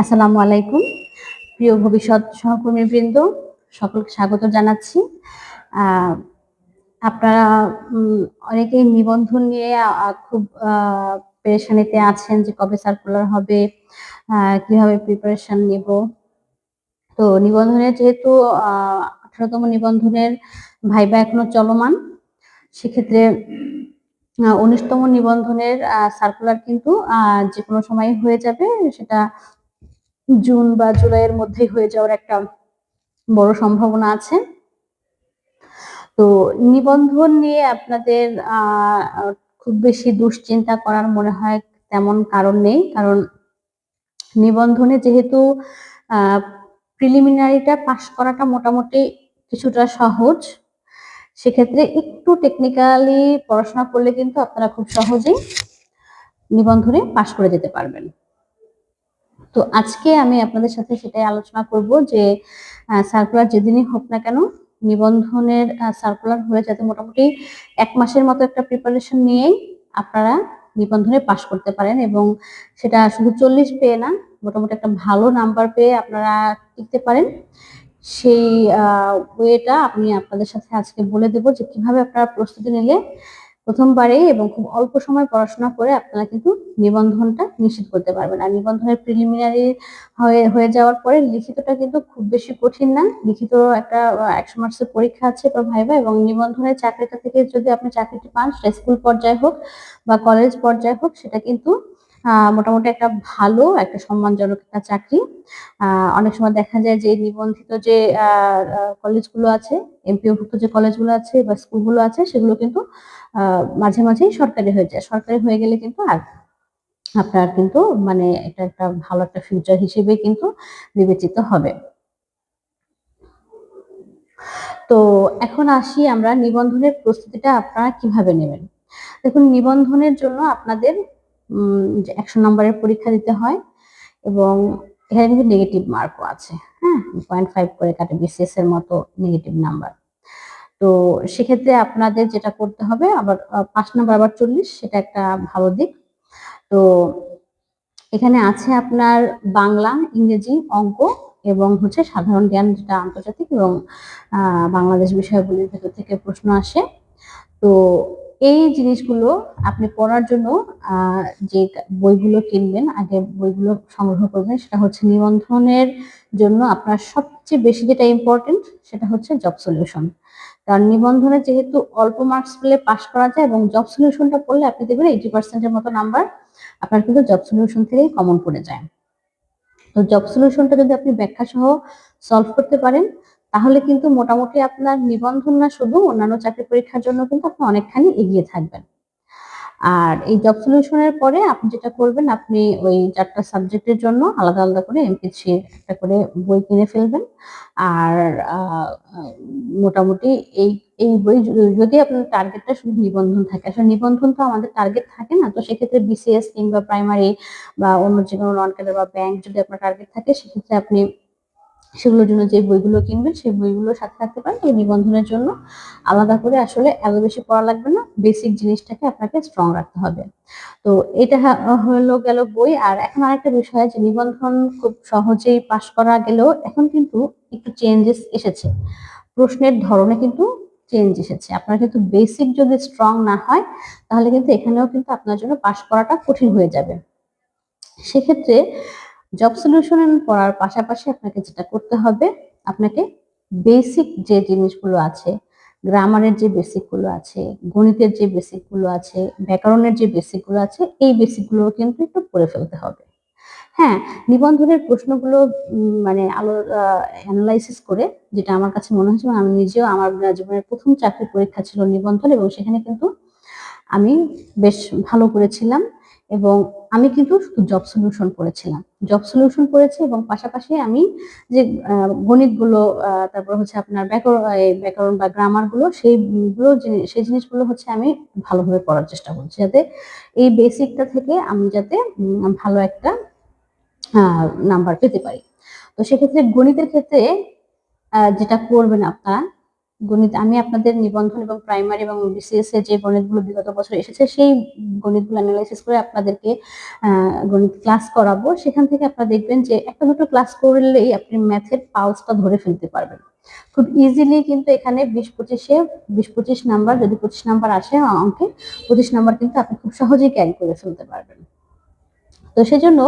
আসসালামু আলাইকুম। প্রিয় ভবিষ্যৎ সহকর্মীবৃন্দ, সকলকে স্বাগত জানাচ্ছি। আপনারা অনেকেই নিবন্ধন নিয়ে খুব পেরেশানিতে আছেন যে কবে সার্কুলার হবে কীভাবে প্রিপারেশন নিব। তো নিবন্ধনের যেহেতু আঠারোতম নিবন্ধনের ভাইবা এখনও চলমান, সেক্ষেত্রে উনিশতম নিবন্ধনের সার্কুলার কিন্তু যে কোনো সময় হয়ে যাবে, সেটা জুন বা জুলাইয়ের মধ্যেই হয়ে যাওয়ার একটা বড় সম্ভাবনা আছে। তো নিবন্ধন নিয়ে আপনাদের খুব বেশি দুশ্চিন্তা করার মনে হয় তেমন কারণ নেই। কারণ নিবন্ধনে যেহেতু প্রিলিমিনারিটা পাশ করাটা মোটামুটি কিছুটা সহজ, সেক্ষেত্রে একটু টেকনিক্যালি পড়াশোনা করলে কিন্তু আপনারা খুব সহজেই নিবন্ধনে পাশ করে যেতে পারবেন। তো আজকে আমি আপনাদের সাথে সেটাই আলোচনা করব যে সার্কুলার যেদিনই হোক না কেন, নিবন্ধনের সার্কুলার হলে যাতে মোটামুটি এক মাসের মতো একটা প্রিপারেশন নিয়েই আপনারা নিবন্ধনে পাশ করতে পারেন এবং সেটা শুধু চল্লিশ পেয়ে না, মোটামুটি একটা ভালো নাম্বার পেয়ে আপনারা টিকতে পারেন। সেই ওয়েটা আমি আপনাদের সাথে আজকে বলে দেব যে কীভাবে আপনারা প্রস্তুতি নিলে প্রথমবারে এবং খুব অল্প সময় পড়াশোনা করে আপনারা কিন্তু নিবন্ধনটা নিশ্চিত করতে পারবেন। আর নিবন্ধনের প্রিলিমিনারি হয়ে হয়ে যাওয়ার পরে লিখিতটা কিন্তু খুব বেশি কঠিন না। লিখিত একটা, একশো মার্কসের পরীক্ষা আছে বা ভাইবা এবং নিবন্ধনের চাকরিটা থেকে যদি আপনি চাকরিটি পান, সেটা স্কুল পর্যায়ে হোক বা কলেজ পর্যায়ে হোক, সেটা কিন্তু মোটামুটি একটা ভালো, একটা সম্মানজনক একটা চাকরি। অনেক সময় দেখা যায় যে নিবন্ধিত যে কলেজগুলো আছে, এমপিওভুক্ত যে কলেজগুলো আছে বা স্কুলগুলো আছে, সেগুলো কিন্তু মাঝে মাঝেই সরকারি হয়ে যায়। সরকারি হয়ে গেলে কিন্তু আর আপনার কিন্তু মানে এটা একটা ভালো একটা ফিউচার হিসেবে কিন্তু বিবেচিত হবে। তো এখন আসি আমরা নিবন্ধনের প্রস্তুতিটা আপনারা কীভাবে নেবেন? দেখুন, নিবন্ধনের জন্য আপনাদের একশো নম্বরের পরীক্ষা দিতে হয় এবং এখানে কিন্তু নেগেটিভ মার্কও আছে হ্যাঁ? পয়েন্ট ফাইভ করে কাটে বিসিএস এর মতো নেগেটিভ নাম্বার তো সেক্ষেত্রে আপনাদের যেটা করতে হবে, আবার পাঁচ নাম্বার আবার চল্লিশ, সেটা একটা ভালো দিক। তো এখানে আছে আপনার বাংলা, ইংরেজি, অঙ্ক এবং হচ্ছে সাধারণ জ্ঞান যেটা আন্তর্জাতিক এবং বাংলাদেশ বিষয়গুলির ভেতর থেকে প্রশ্ন আসে। তো এই জিনিসগুলো আপনি পড়ার জন্য যে বইগুলো কিনবেন, আগে বইগুলো সংগ্রহ করবেন, সেটা হচ্ছে নিবন্ধনের জন্য আপনার সবচেয়ে বেশি যেটা ইম্পর্টেন্ট সেটা হচ্ছে জব সলিউশন কারণ নিবন্ধনে যেহেতু অল্প মার্কস পেলে পাস করা যায় এবং জব সলিউশনটা পড়লে আপনি দেখবেন এইটি পার্সেন্টের মতো নাম্বার আপনার কিন্তু জব সলিউশন থেকেই কমন পড়ে যায়। তো জব সলিউশনটা যদি আপনি ব্যাখ্যা সহ সলভ করতে পারেন তাহলে কিন্তু মোটামুটি আপনার নিবন্ধন না শুধু অন্যান্য চাকরি পরীক্ষার জন্য কিন্তু আপনি অনেকখানি এগিয়ে থাকবেন। আর এই জব সলিউশনের পরে আপনি যেটা করবেন, আপনি ওই চারটা সাবজেক্টের জন্য আলাদা আলাদা করে এমপিসি একটা করে বই কিনে ফেলবেন। আর মোটামুটি এই এই বই যদি আপনার টার্গেটটা শুধু নিবন্ধন থাকে, আসলে নিবন্ধন তো আমাদের টার্গেট থাকে না, তো সেক্ষেত্রে বিসিএস কিংবা প্রাইমারি বা অন্য যে কোনো নন ক্যাডার বা ব্যাংক যদি আপনার টার্গেট থাকে, সেক্ষেত্রে আপনি সেগুলোর জন্য যে বইগুলো কিনবেন সেই বইগুলো সাথে থাকতে পারেন এই নিবন্ধনের জন্য আলাদা করে আসলে এত বেশি পড়া লাগবে না। বেসিক জিনিসটাকে আপনাকে স্ট্রং রাখতে হবে। তো এটা হলো গেল বই। আর এখন আরেকটা বিষয় যে নিবন্ধন খুব সহজেই পাশ করা গেলেও এখন কিন্তু একটু চেঞ্জেস এসেছে। প্রশ্নের ধরনে কিন্তু চেঞ্জ এসেছে। আপনার কিন্তু বেসিক যদি স্ট্রং না হয়, তাহলে কিন্তু এখানেও কিন্তু আপনার জন্য পাশ করাটা কঠিন হয়ে যাবে। সেক্ষেত্রে জব সলিউশন পড়ার পাশাপাশি আপনাকে যেটা করতে হবে, আপনাকে বেসিক যে জিনিসগুলো আছে গ্রামারের যে বেসিকগুলো আছে, গণিতের যে বেসিকগুলো আছে ব্যাকরণের যে বেসিকগুলো আছে, এই বেসিকগুলো কিন্তু একটু পড়ে ফেলতে হবে। হ্যাঁ নিবন্ধনের প্রশ্নগুলো মানে আলো অ্যানালাইসিস করে, যেটা আমার কাছে মনে হয়েছে আমি নিজেও আমার জীবনের প্রথম চাকরি পরীক্ষা ছিল নিবন্ধন, এবং সেখানে কিন্তু আমি বেশ ভালো করেছিলাম, এবং আমি কিন্তু শুধু জব সলিউশন পড়েছিলাম জব সলিউশন করেছে এবং পাশাপাশি আমি যে গণিতগুলো তারপর হচ্ছে আপনার ব্যাকরণ ব্যাকরণ বা গ্রামারগুলো সেইগুলো সেই জিনিসগুলো হচ্ছে আমি ভালোভাবে পড়ার চেষ্টা করছি যাতে এই বেসিকটা থেকে আমি যাতে ভালো একটা নাম্বার পেতে পারি। তো সেক্ষেত্রে গণিতের ক্ষেত্রে যেটা করবেন আপনারা গণিত, আমি আপনাদের নিবন্ধন এবং প্রাইমারি এবং বিসিএস এর যে গণিতগুলো বিগত বছর এসেছে, সেই গণিতগুলো অ্যানালাইসিস করে আপনাদেরকে গণিত ক্লাস করাবো। সেখান থেকে আপনারা দেখবেন যে একটা দুটো ক্লাস করলেই আপনি ম্যাথের পাউসটা ধরে ফেলতে পারবেন। খুব ইজিলি কিন্তু এখানে বিশ পঁচিশে, বিশ পঁচিশ নাম্বার যদি পঁচিশ নাম্বার আসে অঙ্কে পঁচিশ নাম্বার কিন্তু আপনি খুব সহজেই ক্যারি করে ফেলতে পারবেন। তো সেজন্য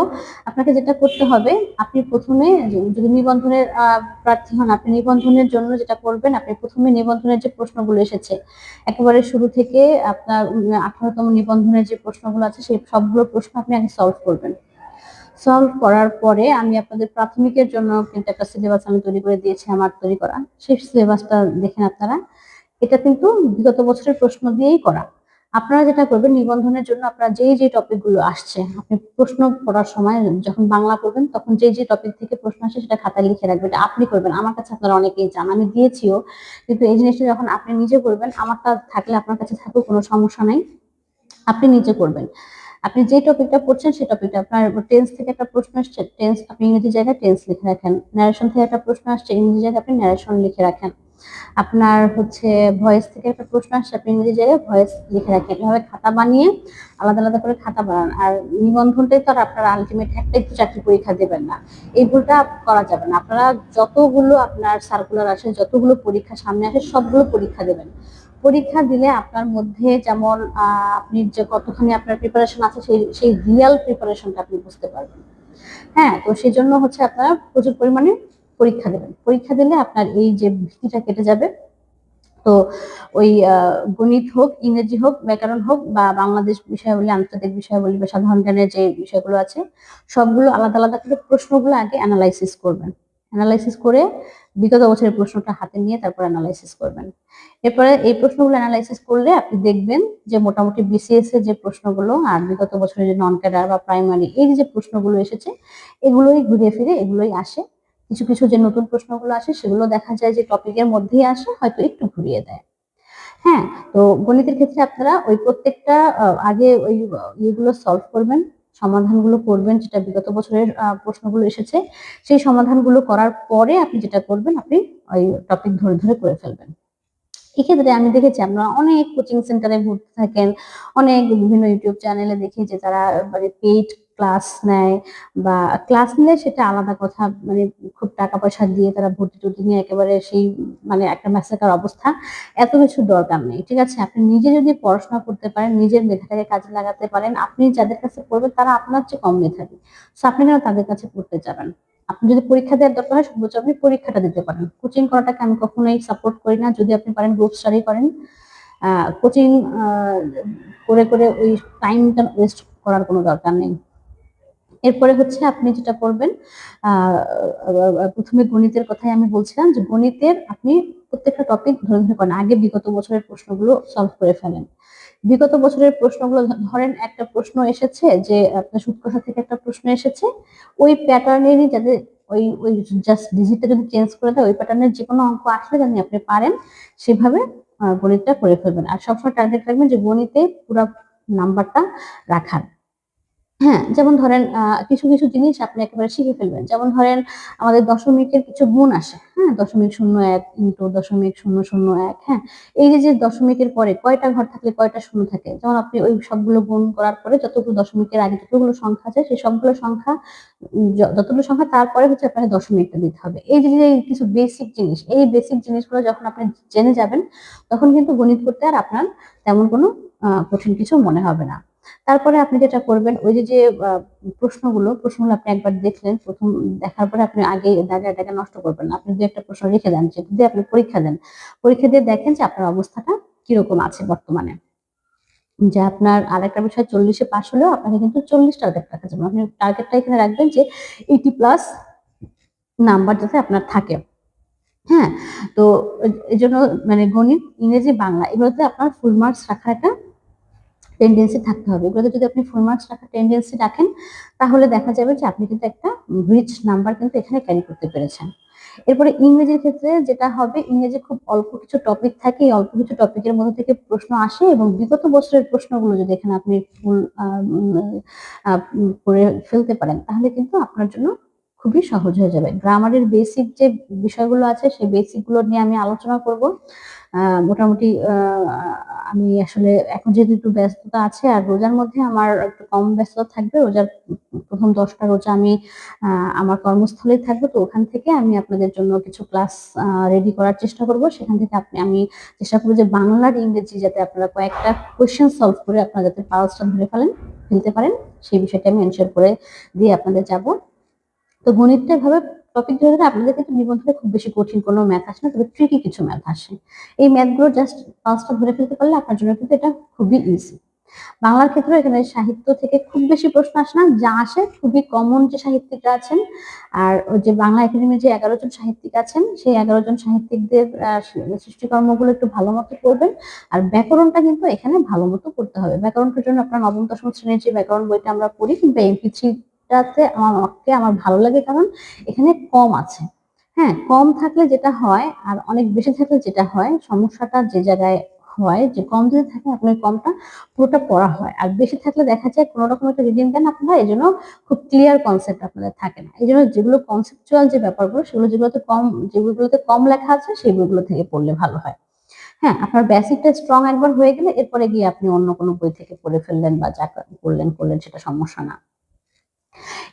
আপনাকে যেটা করতে হবে, আপনি প্রথমে যদি নিবন্ধনের প্রার্থী হন, আপনি নিবন্ধনের জন্য যেটা করবেন, আপনি প্রথমে নিবন্ধনের যে প্রশ্নগুলো এসেছে, একেবারে শুরু থেকে আপনার আঠারোতম নিবন্ধনের যে প্রশ্নগুলো আছে, সেই সবগুলো প্রশ্ন আপনি আগে সলভ করবেন। সলভ করার পরে আমি আপনাদের প্রাথমিকের জন্য কিন্তু একটা সিলেবাস আমি তৈরি করে দিয়েছি, আমার তৈরি করা। সেই সিলেবাসটা দেখেন আপনারা, এটা কিন্তু বিগত বছরের প্রশ্ন দিয়েই করা। আপনারা যেটা করবেন, নিবন্ধনের জন্য আপনারা যেই যে টপিকগুলো আসছে, আপনি প্রশ্ন পড়ার সময় যখন বাংলা করবেন, তখন যে যে টপিক থেকে প্রশ্ন আসে সেটা খাতায় লিখে রাখবেন। আপনি করবেন। আমার কাছে আপনারা অনেকেই চান। আমি দিয়েছিও। কিন্তু এই জিনিসটা যখন আপনি নিজে করবেন আমারটা থাকলে আপনার কাছে থাকুক, কোনো সমস্যা নাই। আপনি নিজে করবেন। আপনি যে টপিকটা পড়ছেন, সেই টপিকটা আপনার টেন্স থেকে একটা প্রশ্ন আসছে টেন্স আপনি ইংরেজি জায়গায় টেন্স লিখে রাখেন। ন্যারেশন থেকে একটা প্রশ্ন আসছে, ইংরেজি জায়গায় আপনি ন্যারেশন লিখে রাখেন। আপনার হচ্ছে ভয়েস থেকে একটা প্রশ্ন আসছে আপনি ইংরেজি জায়গায় ভয়েস লিখে রাখেন। এভাবে খাতা বানিয়ে আলাদা আলাদা করে খাতা বানান। আর নিবন্ধনটাই তো আর আপনারা আলটিমেট একটাই তো চাকরি পরীক্ষা দেবেন না। এই ভুলটা করা যাবে না। আপনারা যতগুলো আপনার সার্কুলার আসে, যতগুলো পরীক্ষা সামনে আসে, সবগুলো পরীক্ষা দেবেন। পরীক্ষা দিলে আপনার মধ্যে যেমন আপনি যে কতখানি আপনার প্রিপারেশন আছে, সেই সেই রিয়াল প্রিপারেশনটা আপনি বুঝতে পারবেন। হ্যাঁ তো সেই জন্য হচ্ছে আপনারা প্রচুর পরিমাণে পরীক্ষা দেবেন। পরীক্ষা দিলে আপনার এই যে ভীতিটা কেটে যাবে, তো ওই গণিত হোক, ইংরেজি হোক, ব্যাকরণ হোক বা বাংলাদেশ বিষয়াবলী, আন্তর্জাতিক বিষয়াবলী বা সাধারণ জ্ঞানের যে বিষয়গুলো আছে, সবগুলো আলাদা আলাদা করে প্রশ্নগুলো আগে অ্যানালাইসিস করবেন। অ্যানালাইসিস করে বিগত বছরের প্রশ্নটা হাতে নিয়ে তারপর অ্যানালাইসিস করবেন। এরপরে এই প্রশ্নগুলো অ্যানালাইসিস করলে আপনি দেখবেন যে মোটামুটি বিসিএস এর যে প্রশ্নগুলো আর বিগত বছরের যে নন ক্যাডার বা প্রাইমারি এই যে প্রশ্নগুলো এসেছে, এগুলোই ঘুরে ফিরে, এগুলোই আসে। কিছু কিছু যে নতুন প্রশ্নগুলো আসে সেগুলো দেখা যায় যে টপিকের মধ্যেই আসে, হয়তো একটু ঘুরিয়ে দেয়। হ্যাঁ তো গণিতের ক্ষেত্রে আপনারা ওই প্রত্যেকটা আগে ওই ইয়েগুলো সলভ করবেন, সমাধানগুলো করবেন, যেটা বিগত বছরের প্রশ্নগুলো এসেছে, সেই সমাধানগুলো করার পরে আপনি যেটা করবেন, আপনি ওই টপিক ধরে ধরে করে ফেলবেন। এক্ষেত্রে আমি দেখেছি আপনারা অনেক কোচিং সেন্টারে ঘুরতে থাকেন, অনেক বিভিন্ন ইউটিউব চ্যানেলে দেখি যে তারা মানে পেইড ক্লাস নেয় বা ক্লাস নিলে সেটা আলাদা কথা মানে খুব টাকা পয়সা দিয়ে তারা ভর্তি টর্তি নিয়ে একেবারে সেই মানে একটা ম্যাসেকার অবস্থা। এত কিছু দরকার নেই, ঠিক আছে? আপনি নিজে যদি পড়াশোনা করতে পারেন, নিজের মেধাটাকে কাজে লাগাতে পারেন, আপনি যাদের কাছে পড়বেন তারা আপনার চেয়ে কম মেধাবী। সো আপনি কেন তাদের কাছে পড়তে যাবেন? আপনি যদি পরীক্ষা দেওয়ার দরকার হয়, সর্বোচ্চ আপনি পরীক্ষাটা দিতে পারেন। কোচিং করাটাকে আমি কখনোই সাপোর্ট করি না। যদি আপনি পারেন গ্রুপ স্টাডি করেন। কোচিং করে করে ওই টাইমটা ওয়েস্ট করার কোনো দরকার নেই। এরপরে হচ্ছে আপনি যেটা করবেন প্রথমে গণিতের কথাই আমি বলছিলাম যে গণিতের আপনি প্রত্যেকটা টপিক ধরে ধরে করেন, আগে বিগত বছরের প্রশ্নগুলো সলভ করে ফেলেন। বিগত বছরের প্রশ্নগুলো ধরেন একটা প্রশ্ন এসেছে যে আপনার সুৎকষা থেকে একটা প্রশ্ন এসেছে, ওই প্যাটার্নেরই যাদের ওই ওই জাস্ট ডিজিটটা যদি চেঞ্জ করে দেয়, ওই প্যাটার্নের যে কোনো অঙ্ক আসলে জানি আপনি পারেন, সেভাবে গণিতটা করে ফেলবেন। আর সবসময় টার্গেট রাখবেন যে গণিতে পুরো নাম্বারটা রাখার। হ্যাঁ যেমন ধরেন কিছু কিছু জিনিস আপনি একেবারে শিখে ফেলবেন। যেমন ধরেন, আমাদের দশমিকের কিছু গুণ আসে হ্যাঁ দশমিক শূন্য এক ইন্টু দশমিক শূন্য শূন্য এক হ্যাঁ। এই যে যে দশমিকের পরে কয়টা ঘর থাকলে কয়টা শূন্য থাকে? যেমন আপনি ওই সবগুলো গুণ করার পরে যতগুলো দশমিকের আগে যতগুলো সংখ্যা আছে, সেই সবগুলো সংখ্যা যতগুলো সংখ্যা, তারপরে হচ্ছে আপনাকে দশমিকটা দিতে হবে। এই যে কিছু বেসিক জিনিস, এই বেসিক জিনিসগুলো যখন আপনি জেনে যাবেন, তখন কিন্তু গণিত করতে আর আপনার তেমন কোনো কঠিন কিছু মনে হবে না। তারপরে আপনি যেটা করবেন, ওই যে যে প্রশ্নগুলো প্রশ্নগুলো আপনি একবার দেখলেন, প্রথম দেখার পরে আপনি আগে দাগে নষ্ট করবেন আপনি দু একটা প্রশ্ন রেখে দেন, সেটা আপনি পরীক্ষা দেন। পরীক্ষা দিয়ে দেখেন যে আপনার অবস্থাটা কীরকম আছে বর্তমানে। যে আপনার আর একটা বিষয়, চল্লিশে পাস হলেও আপনাকে কিন্তু চল্লিশ টার্গেট রাখা যাবে। আপনি টার্গেটটা এখানে রাখবেন যে এইটি প্লাস নাম্বার যাতে আপনার থাকে। হ্যাঁ? তো এই জন্য মানে গণিত, ইংরেজি, বাংলা, এগুলোতে আপনার ফুল মার্কস রাখার একটা টেন্ডেন্সি থাকতে হবে। এগুলোতে যদি আপনি ফুল মার্কস রাখার টেন্ডেন্সি রাখেন, তাহলে দেখা যাবে যে আপনি কিন্তু একটা রিচ নাম্বার কিন্তু এখানে ক্যারি করতে পেরেছেন। এরপরে ইংরেজির ক্ষেত্রে যেটা হবে, ইংরেজি খুব অল্প কিছু টপিক থাকে, এই অল্প কিছু টপিকের মধ্যে থেকে প্রশ্ন আসে এবং বিগত বছরের প্রশ্নগুলো যদি এখানে আপনি ফুল করে ফেলতে পারেন, তাহলে কিন্তু আপনার জন্য খুবই সহজ হয়ে যাবে। গ্রামারের বেসিক যে বিষয়গুলো আছে, সেই বেসিকগুলো নিয়ে আমি আলোচনা করব। মোটামুটি আমি আসলে এখন যেহেতু একটু ব্যস্ততা আছে আর রোজার মধ্যে আমার একটু কম ব্যস্ততা থাকবে, রোজার প্রথম দশটা রোজা আমি আমার কর্মস্থলে থাকব। তো ওখান থেকে আমি আপনাদের জন্য কিছু ক্লাস রেডি করার চেষ্টা করব। সেখান থেকে আপনি, আমি চেষ্টা করব যে বাংলার ইংরেজি যাতে আপনারা কয়েকটা কোয়েশ্চেন সলভ করে আপনারা যাতে পালসটা ধরে ফেলেন, ফেলতে পারেন, সেই বিষয়টা আমি এনশিওর করে দিয়ে আপনাদের যাব। তো গণিতটা এভাবে টপিক ধরে আপনাদের কিন্তু নিবন্ধনে খুব বেশি কঠিন কোনো ম্যাথ আসে না, তবে ট্রিকি কিছু ম্যাথ আসে। এই ম্যাথগুলো জাস্ট পাঁচটা ধরে ফেলতে পারলে আপনার জন্য কিন্তু এটা খুবই ইজি বাংলার ক্ষেত্রে এখানে সাহিত্য থেকে খুব বেশি প্রশ্ন আসে না, যা আসে খুবই কমন যে সাহিত্যিকরা আছেন, আর ওই যে বাংলা একাডেমির যে এগারো জন সাহিত্যিক আছেন, সেই এগারো জন সাহিত্যিকদের সৃষ্টিকর্মগুলো একটু ভালো মতো করবেন, আর ব্যাকরণটা কিন্তু এখানে ভালো মতো করতে হবে। ব্যাকরণটার জন্য আপনার নবম, দশম শ্রেণির যে ব্যাকরণ বইটা আমরা পড়ি, কিংবা এমপি থ্রিটাতে আমাকে আমার ভালো লাগে কারণ এখানে কম আছে। হ্যাঁ কম থাকলে যেটা হয় আর অনেক বেশি থাকলে যেটা হয়, সমস্যাটা যে জায়গায় হয়, যে কম যদি থাকে আপনার কমটা পুরোটা পড়া হয়। আর বেশি থাকলে দেখা যায় কোনো রকম একটা রিডিং দেন আপনারা এই জন্য খুব ক্লিয়ার কনসেপ্ট আপনাদের থাকে না। এই জন্য যেগুলো কনসেপচুয়াল যে ব্যাপারগুলো, সেগুলো যেগুলোতে কম যেগুলোতে কম লেখা আছে সেগুলো থেকে পড়লে ভালো হয়। হ্যাঁ আপনার বেসিকটা স্ট্রং একবার হয়ে গেলে, এরপরে গিয়ে আপনি অন্য কোনো বই থেকে পড়ে ফেললেন বা যা করলেন করলেন, সেটা সমস্যা না।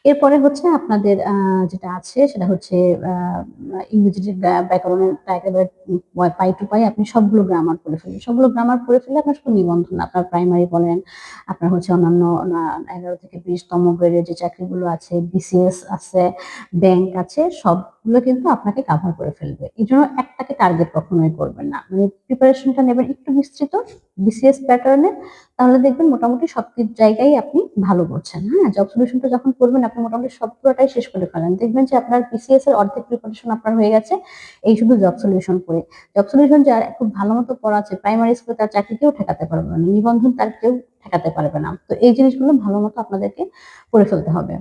এরপরে হচ্ছে আপনাদের যেটা আছে সেটা হচ্ছে ইংরেজি ব্যাকরণের একেবারে পাই টু পাই আপনি সবগুলো গ্রামার পড়ে ফেলবেন। সবগুলো গ্রামার পড়ে ফেলে আপনার শুধু নিবন্ধন আপনার প্রাইমারি বলেন, আপনার হচ্ছে অন্যান্য এগারো থেকে বিশতম গ্রেডের যে চাকরিগুলো আছে বিসিএস আছে ব্যাংক আছে সবগুলো কিন্তু আপনাকে কাভার করে ফেলবে। এই জন্য একটাকে টার্গেট কখনোই করবেন না। মানে প্রিপারেশনটা নেবেন একটু বিস্তৃত বিসিএস প্যাটার্নে তাহলে দেখবেন মোটামুটি সব জায়গায় আপনি ভালো করছেন। হ্যাঁ জব সলিউশনটা যখন করবেন, আপনি মোটামুটি সব পুরোটাই শেষ করে ফেলেন। দেখবেন যে আপনার বিসিএস এর অর্ধেক প্রিপারেশন আপনার হয়ে গেছে। এই শুধু জব সলিউশন করে। জব সলিউশন যার খুব ভালো মতো পড়া আছে প্রাইমারি স্কুলে তার চাকরি কেউ ঠেকাতে পারবে না। নিবন্ধন তার কেউ ঠেকাতে পারবে না। তো এই জিনিসগুলো ভালো মতো আপনাদেরকে করে ফেলতে হবে।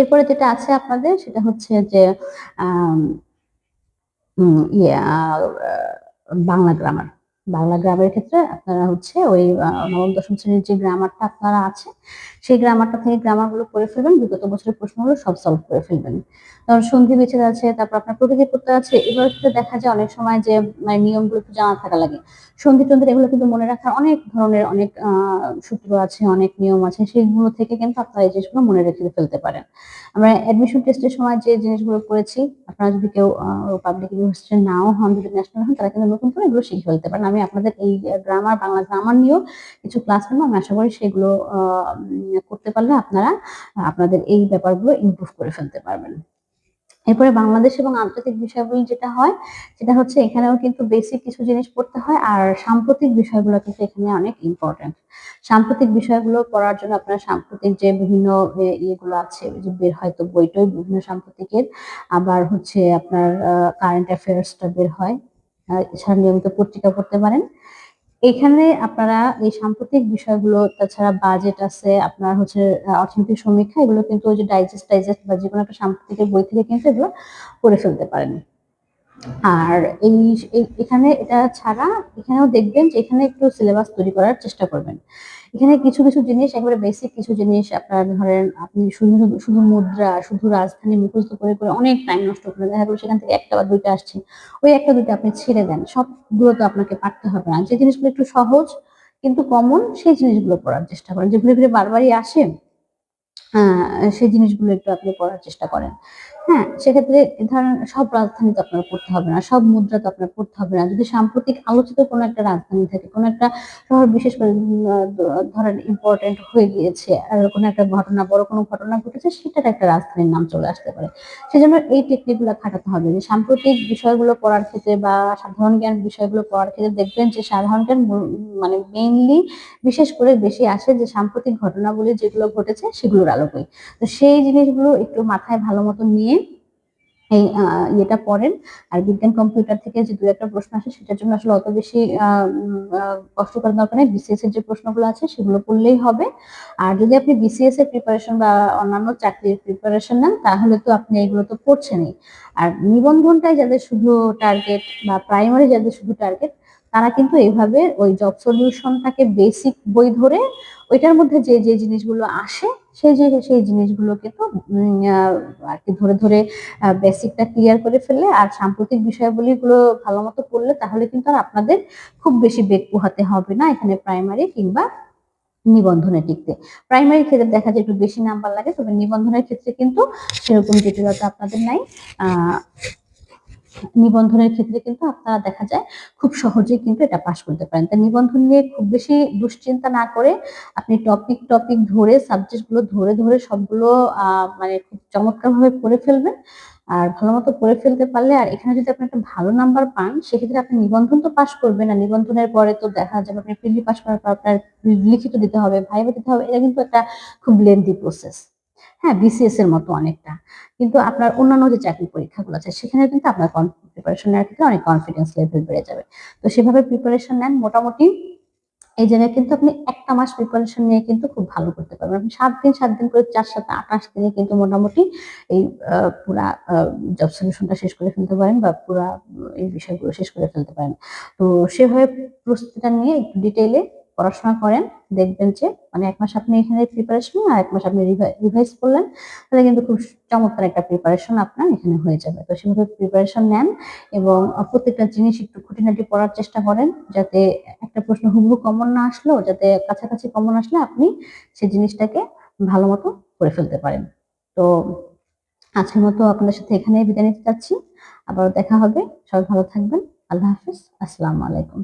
এরপরে যেটা আছে আপনাদের, সেটা হচ্ছে যে ইয়ে বাংলা গ্রামার বাংলা গ্রামের ক্ষেত্রে আপনারা হচ্ছে ওই নবম, দশম শ্রেণির যে গ্রামারটা আপনারা আছে সেই গ্রামারটা থেকে গ্রামারগুলো করে ফেলবেন, বিগত বছরের প্রশ্নগুলো সব সলভ করে ফেলবেন। ধরুন সন্ধি বিচ্ছেদ আছে তারপর আপনার প্রকৃতি পড়তে আছে এবার ক্ষেত্রে দেখা যায় অনেক সময় যে মানে নিয়মগুলো একটু জানা থাকা লাগে। সন্ধি টন্ধি এগুলো কিন্তু মনে রাখার অনেক ধরনের অনেক সূত্র আছে, অনেক নিয়ম আছে, সেইগুলো থেকে কিন্তু আপনারা এই জিনিসগুলো মনে রেখে ফেলতে পারেন। আমরা অ্যাডমিশন টেস্টের সময় যে জিনিসগুলো করেছি আপনারা যদি কেউ পাবলিক ইউনিভার্সিটি নাও হন, যদি ন্যাশনাল হন, তারা কিন্তু নতুন করে এগুলো শিখে ফেলতে পারেন। আমি আপনাদের এই গ্রামার বাংলা গ্রামার নিয়েও কিছু ক্লাস নেব। আমি আশা করি সেগুলো করতে পারলে আপনারা, আপনাদের এই ব্যাপারগুলো ইমপ্রুভ করে ফেলতে পারবেন। এরপরে বাংলাদেশ এবং আন্তর্জাতিক বিষয়গুলো যেটা হয়, সেটা হচ্ছে এখানেও কিন্তু বেসিক কিছু জিনিস পড়তে হয় আর সাম্প্রতিক বিষয়গুলো কিন্তু এখানে অনেক ইম্পর্টেন্ট সাম্প্রতিক বিষয়গুলো পড়ার জন্য আপনার সাম্প্রতিক যে বিভিন্ন ইয়েগুলো আছে যে বের হয়তো বইটই বিভিন্ন সাম্প্রতিকের, আবার হচ্ছে আপনার কারেন্ট অ্যাফেয়ার্সটা বের হয়। এছাড়া নিয়মিত পত্রিকা পড়তে পারেন। এখানে আপনারা এই সাম্প্রতিক বিষয়গুলো, তাছাড়া বাজেট আছে, আপনার হচ্ছে অর্থনৈতিক সমীক্ষা, এগুলো কিন্তু ওই যে ডাইজেস্ট ডাইজেস্ট বা যে কোনো একটা সাম্প্রতিকের বই থেকে কিন্তু এগুলো পড়ে ফেলতে পারেন। আর এই এখানে এটা ছাড়া এখানেও দেখবেন যে এখানে একটু সিলেবাস তৈরি করার চেষ্টা করবেন। এখানে কিছু কিছু জিনিস, একেবারে বেসিক কিছু জিনিস আপনার ধরেন আপনি শুধু শুধু মুদ্রা, শুধু রাজধানী মুখস্থ করে করে অনেক টাইম নষ্ট করে দেখা গেলো সেখান থেকে একটা বা দুইটা আসছে, ওই একটা, দুইটা আপনি ছেড়ে দেন। সবগুলো তো আপনাকে পারতে হবে না। যে জিনিসগুলো একটু সহজ কিন্তু কমন সেই জিনিসগুলো পড়ার চেষ্টা করেন। যেগুলো ঘুরে বারবারই আসে সেই জিনিসগুলো একটু আপনি পড়ার চেষ্টা করেন। হ্যাঁ সেক্ষেত্রে ধরেন সব রাজধানী তো আপনার পড়তে হবে না, সব মুদ্রা তো আপনার পড়তে হবে না। যদি সাম্প্রতিক আলোচিত কোনো একটা রাজধানী থাকে, কোনো একটা শহর বিশেষ করে ধরেন ইম্পর্টেন্ট হয়ে গিয়েছে, আর কোনো একটা ঘটনা, বড় কোনো ঘটনা ঘটেছে, সেটার একটা রাজধানীর নাম চলে আসতে পারে। সেজন্য এই টেকনিকগুলো খাটাতে হবে যে সাম্প্রতিক বিষয়গুলো পড়ার ক্ষেত্রে বা সাধারণ জ্ঞান বিষয়গুলো পড়ার ক্ষেত্রে দেখবেন যে সাধারণ জ্ঞান মানে মেইনলি বিশেষ করে বেশি আসে যে সাম্প্রতিক ঘটনাগুলি যেগুলো ঘটেছে, সেগুলোর আলোকে তো সেই জিনিসগুলো একটু মাথায় ভালো মতো নিয়ে এই ইয়েটা পড়েন। আর বিজ্ঞান কম্পিউটার থেকে যে দু একটা প্রশ্ন আসে, সেটার জন্য আসলে অত বেশি কষ্ট করার দরকার নেই। বিসিএস এর যে প্রশ্নগুলো আছে, সেগুলো পড়লেই হবে। আর যদি আপনি বিসিএস এর প্রিপারেশন বা অন্যান্য চাকরির প্রিপারেশন নেন, তাহলে তো আপনি এগুলো তো পড়ছেনই। আর নিবন্ধনটাই যাদের শুধু টার্গেট বা প্রাইমারি যাদের শুধু টার্গেট তারা কিন্তু এইভাবে ওই জব সলিউশনটাকে বেসিক বই ধরে ওইটার মধ্যে যে যে জিনিসগুলো আসে, সেই যে, সেই জিনিসগুলোকে তো আর কি ধরে ধরে বেসিকটা ক্লিয়ার করে ফেললে আর সাম্প্রতিক বিষয়াবলীগুলো ভালো মতো পড়লে তাহলে কিন্তু আর আপনাদের খুব বেশি বেগ পোহাতে হবে না এখানে প্রাইমারি কিংবা নিবন্ধনে টিকতে প্রাইমারি ক্ষেত্রে দেখা যায় একটু বেশি নাম্বার লাগে, তবে নিবন্ধনের ক্ষেত্রে কিন্তু সেরকম জটিলতা আপনাদের নাই। আহ নিবন্ধনের ক্ষেত্রে কিন্তু আপনারা দেখা যায় খুব সহজেই কিন্তু এটা পাশ করতে পারেন। তাই নিবন্ধন নিয়ে খুব বেশি দুশ্চিন্তা না করে আপনি টপিক টপিক ধরে সাবজেক্টগুলো ধরে ধরে সবগুলো মানে খুব চমৎকারভাবে পড়ে ফেলবেন। আর ভালো মতো পড়ে ফেলতে পারলে আর এখানে যদি আপনি একটা ভালো নাম্বার পান, সেক্ষেত্রে আপনি নিবন্ধন তো পাশ করবেন না নিবন্ধনের পরে তো দেখা যাবে আপনি প্রিলি পাস করার পর আপনার লিখিত দিতে হবে ভাইবা দিতে হবে, এটা কিন্তু একটা খুব লেন্দি প্রসেস হ্যাঁ বিসিএস এর মতো অনেকটা। কিন্তু আপনার অন্যান্য যে চাকরি পরীক্ষাগুলো আছে, সেখানে কিন্তু আপনার প্রিপারেশন নেওয়ার ক্ষেত্রে অনেক কনফিডেন্স লেভেল বেড়ে যাবে। তো সেভাবে প্রিপারেশন নেন মোটামুটি। এই জায়গায় কিন্তু আপনি একটা মাস প্রিপারেশন নিয়ে কিন্তু খুব ভালো করতে পারবেন। আপনি সাত দিন সাত দিন করে চার সাত আঠাশ দিনে কিন্তু মোটামুটি এই পুরা জব সলিউশনটা শেষ করে ফেলতে পারেন বা পুরা, এই বিষয়গুলো শেষ করে ফেলতে পারেন। তো সেভাবে প্রস্তুতিটা নিয়ে একটু ডিটেইলে পড়াশোনা করেন, দেখবেন যে মানে এক মাস আপনি এখানে প্রিপারেশন আর এক মাস আপনি রিভাইজ করলেন, তাহলে কিন্তু খুব চমৎকার একটা প্রিপারেশন আপনার এখানে হয়ে যাবে। তো সেভাবে প্রিপারেশন নেন এবং প্রত্যেকটা জিনিস একটু খুঁটিনাটি পড়ার চেষ্টা করেন যাতে একটা প্রশ্ন হুবহু কমন না আসলেও যাতে কাছাকাছি কমন আসলে আপনি সেই জিনিসটাকে ভালো মতো করে ফেলতে পারেন। তো আজকের মতো আপনাদের সাথে এখানেই বিদায় নিতে চাচ্ছি আবারও দেখা হবে। সবাই ভালো থাকবেন। আল্লাহ হাফিজ। আসসালামু আলাইকুম।